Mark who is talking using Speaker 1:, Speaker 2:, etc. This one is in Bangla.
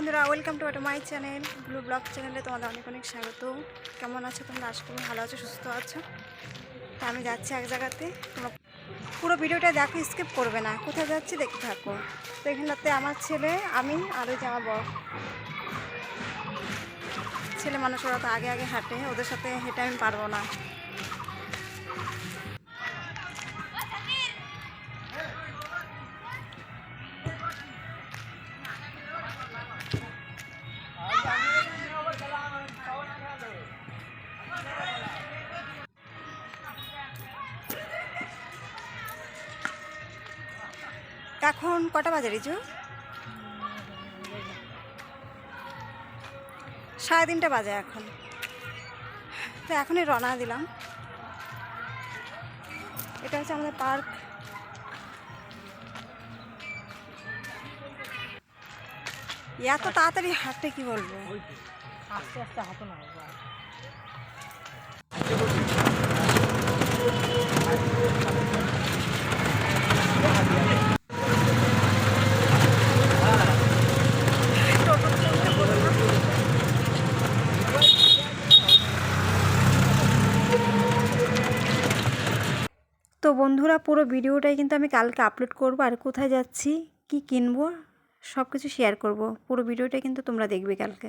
Speaker 1: বন্ধুরা ওয়েলকাম টু একটা মাই চ্যানেল ব্লু ব্লগ চ্যানেলে তোমাদের অনেক অনেক স্বাগত। কেমন আছো তোমরা? আশা করি ভালো আছো, সুস্থ আছো। তা আমি যাচ্ছি এক জায়গাতে। তোমরা পুরো ভিডিওটা দেখো স্কিপ করবে না। কোথায় যাচ্ছি দেখতে থাকো। তো এখানটাতে আমার ছেলে, আমি আর ওই আমার বর। ছেলে মানুষ, ওরা তো আগে আগে হাঁটে, ওদের সাথে হেঁটে আমি পারব না। এখন কটা বাজে রিজু? সাড়ে তিনটে বাজে এখন। তো এখনই রওনা দিলাম। এটা হচ্ছে আমাদের পার্ক। এত তাড়াতাড়ি হাঁটতে কি বলব?
Speaker 2: আস্তে আস্তে হাঁটো না
Speaker 1: তো বন্ধুরা, পুরো ভিডিওটাই কিন্তু আমি কালকে আপলোড করব আর কোথায় যাচ্ছি, কি কিনবো সব কিছু শেয়ার করব। পুরো ভিডিওটা কিন্তু তোমরা দেখবে কালকে।